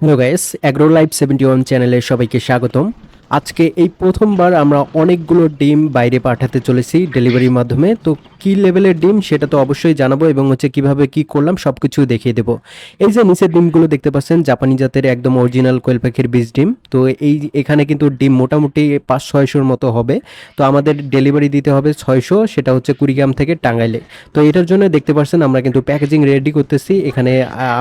Hello guys agro live seventy one চ্যানেলে সবাইকে স্বাগতম। আজকে এই প্রথমবার আমরা অনেকগুলো ডিম বাইরে পাঠাতে চলেছি ডেলিভারির মাধ্যমে। তো কি লেভেলের ডিম সেটা তো অবশ্যই জানাব এবং হচ্ছে কীভাবে কি করলাম সব কিছু দেখিয়ে দেবো। এই যে নিচের ডিমগুলো দেখতে পাচ্ছেন, জাপানি জাতের একদম অরিজিনাল কোয়েল পাখির বীজ ডিম। তো এই এখানে কিন্তু ডিম মোটামুটি পাঁচ ছয়শোর মতো হবে। তো আমাদের ডেলিভারি দিতে হবে ছয়শো, সেটা হচ্ছে কুড়িগ্রাম থেকে টাঙ্গাইলে। তো এটার জন্য দেখতে পাচ্ছেন আমরা কিন্তু প্যাকেজিং রেডি করতেছি। এখানে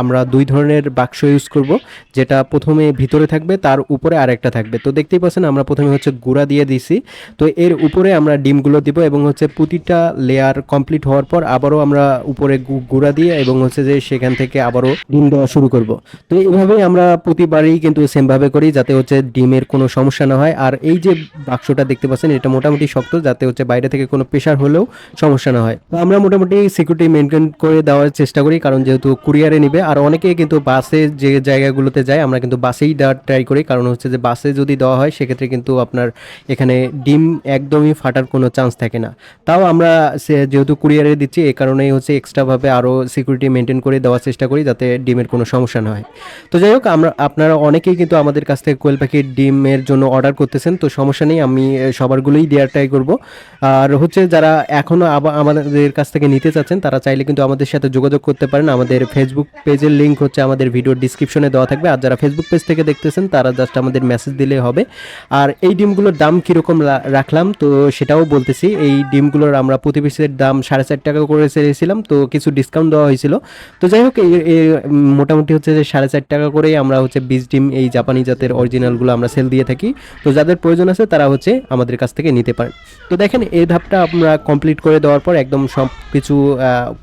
আমরা দুই ধরনের বাক্স ইউজ করব, যেটা প্রথমে ভিতরে থাকবে, তার উপরে আরেকটা থাকবে। তো দেখতেই পাচ্ছেন আমরা প্রথমে হচ্ছে গুঁড়া দিয়ে দিছি। তো এর উপরে আমরা ডিমগুলো দিব এবং হচ্ছে প্রতিটা লেয়ার কমপ্লিট হওয়ার পর আবারও আমরা উপরে গুঁড়া দিয়ে এবং হচ্ছে যে সেখান থেকে আবারও ডিম দেওয়া শুরু করব। তো এইভাবেই আমরা প্রতিবারই কিন্তু সেমভাবে করি যাতে হচ্ছে ডিমের কোনো সমস্যা না হয়। আর এই যে বাক্সটা দেখতে পাচ্ছেন, এটা মোটামুটি শক্ত যাতে হচ্ছে বাইরে থেকে কোনো প্রেশার হলেও সমস্যা না হয়। তো আমরা মোটামুটি সিকিউরিটি মেনটেন করে দেওয়ার চেষ্টা করি, কারণ যেহেতু কুরিয়ারে নিবে, আর অনেকেই কিন্তু বাসে যে জায়গাগুলোতে যায়, আমরা কিন্তু বাসেই দেওয়ার ট্রাই করি, কারণ হচ্ছে যে বাসে যদি দেওয়া হয় সেক্ষেত্রে কিন্তু আপনার এখানে ডিম একদমই ফাটার কোনো চান্স থাকে না। তাও আমরা যেহেতু কুরিয়ারে দিচ্ছি এই কারণেই হচ্ছে এক্সট্রাভাবে আরও সিকিউরিটি মেনটেন করে দেওয়ার চেষ্টা করি যাতে ডিমের কোনো সমস্যা না হয়। তো যাই হোক, আমরা, আপনারা অনেকেই কিন্তু আমাদের কাছ থেকে কোয়েল পাখির ডিমের জন্য অর্ডার করতেছেন, তো সমস্যা নেই, আমি সবারগুলোই দেওয়ার ট্রাই করব। আর হচ্ছে যারা এখনও আবার আমাদের কাছ থেকে নিতে চাচ্ছেন, তারা চাইলে কিন্তু আমাদের সাথে যোগাযোগ করতে পারেন। আমাদের ফেসবুক পেজের লিঙ্ক হচ্ছে আমাদের ভিডিওর ডিসক্রিপশনে দেওয়া থাকবে। আর যারা ফেসবুক পেজ থেকে দেখতেছেন, তারা জাস্ট আমাদের মেসেজ দিলে হবে। আর এই ডিমগুলোর দাম কীরকম রাখলাম? তো সেটাও বলতেছি, এই ডিমগুলোর আমরা প্রতি পিসের দাম সাড়ে চার টাকা করে চেয়েছিলাম, তো কিছু ডিসকাউন্ট দেওয়া হয়েছিল। তো যাই হোক, এই মোটামুটি হচ্ছে যে সাড়ে চার টাকা করেই আমরা হচ্ছে বীজ ডিম, এই জাপানি জাতের অরিজিনালগুলো আমরা সেল দিয়ে থাকি। তো যাদের প্রয়োজন আছে, তারা হচ্ছে আমাদের কাছ থেকে নিতে পারেন। তো দেখেন, এই ধাপটা আমরা কমপ্লিট করে দেওয়ার পর একদম সব কিছু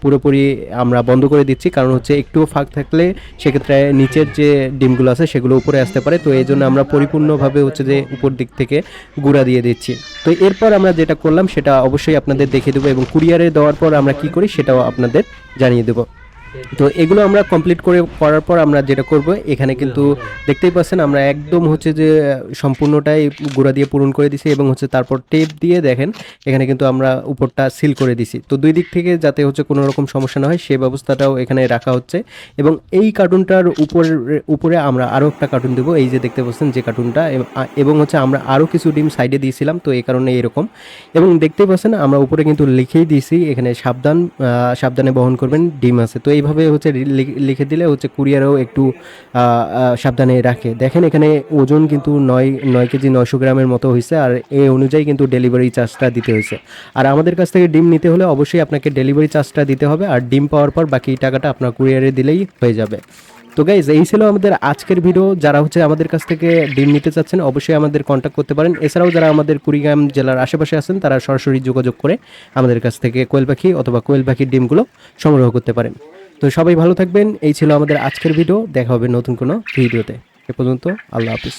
পুরোপুরি আমরা বন্ধ করে দিচ্ছি। কারণ হচ্ছে একটুও ফাঁক থাকলে সেক্ষেত্রে নিচের যে ডিমগুলো আছে, সেগুলো উপরে আসতে পারে। তো এই জন্য আমরা পরিপূর্ণভাবে হচ্ছে যে উপর দিক থেকে গুঁড়া দিয়ে দিচ্ছি। তো এরপর আমরা যেটা করলাম সেটা অবশ্যই আপনাদের দেখিয়ে দেবো এবং কুরিয়ারে দেওয়ার পর আমরা কি করি সেটাও আপনাদের জানিয়ে দেবো। তো এগুলো আমরা কমপ্লিট করে করার পর আমরা যেটা করব, এখানে কিন্তু দেখতেই পাচ্ছেন আমরা একদম হচ্ছে যে, সম্পূর্ণটাই গুঁড়া দিয়ে পূরণ করে দিছি এবং হচ্ছে তারপর টেপ দিয়ে দেখেন, এখানে কিন্তু আমরা উপরটা সিল করে দিছি। তো দুই দিক থেকে যাতে হচ্ছে কোনো রকম সমস্যা না হয় সেই ব্যবস্থাটাও এখানে রাখা হচ্ছে এবং এই কার্টুনটার উপরে উপরে আমরা আরও একটা কার্টুন দেবো। এই যে দেখতে পাচ্ছেন যে কার্টুনটা এবং হচ্ছে আমরা আরও কিছু ডিম সাইডে দিয়েছিলাম, তো এই কারণে এরকম। এবং দেখতেই পাচ্ছেন আমরা উপরে কিন্তু লিখেই দিয়েছি, এখানে সাবধান সাবধানে বহন করবেন, ডিম আছে। তো এইভাবে হচ্ছে লিখে দিলে হচ্ছে কুরিয়ারও একটু সাবধানে রাখে। দেখেন এখানে ওজন কিন্তু নয় নয় কেজি নয়শো গ্রামের মতো হয়েছে আর এই অনুযায়ী কিন্তু ডেলিভারি চার্জটা দিতে হয়েছে আর আমাদের কাছ থেকে ডিম নিতে হলে অবশ্যই আপনাকে ডেলিভারি চার্জটা দিতে হবে আর ডিম পাওয়ার পর বাকি টাকাটা আপনার কুরিয়ারে দিলেই হয়ে যাবে। তো গাইজ এই ছিল আমাদের আজকের ভিডিও যারা হচ্ছে আমাদের কাছ থেকে ডিম নিতে চাচ্ছেন অবশ্যই আমাদের কন্ট্যাক্ট করতে পারেন। এছাড়াও যারা আমাদের কুড়িগ্রাম জেলার আশেপাশে আছেন, তারা সরাসরি যোগাযোগ করে আমাদের কাছ থেকে কোয়েল পাখি অথবা কোয়েল পাখির ডিমগুলো সংগ্রহ করতে পারেন। তো সবাই ভালো থাকবেন। এই ছিল আমাদের আজকের ভিডিও দেখা হবে নতুন কোনো ভিডিওতে। এ পর্যন্ত আল্লাহ হাফিজ।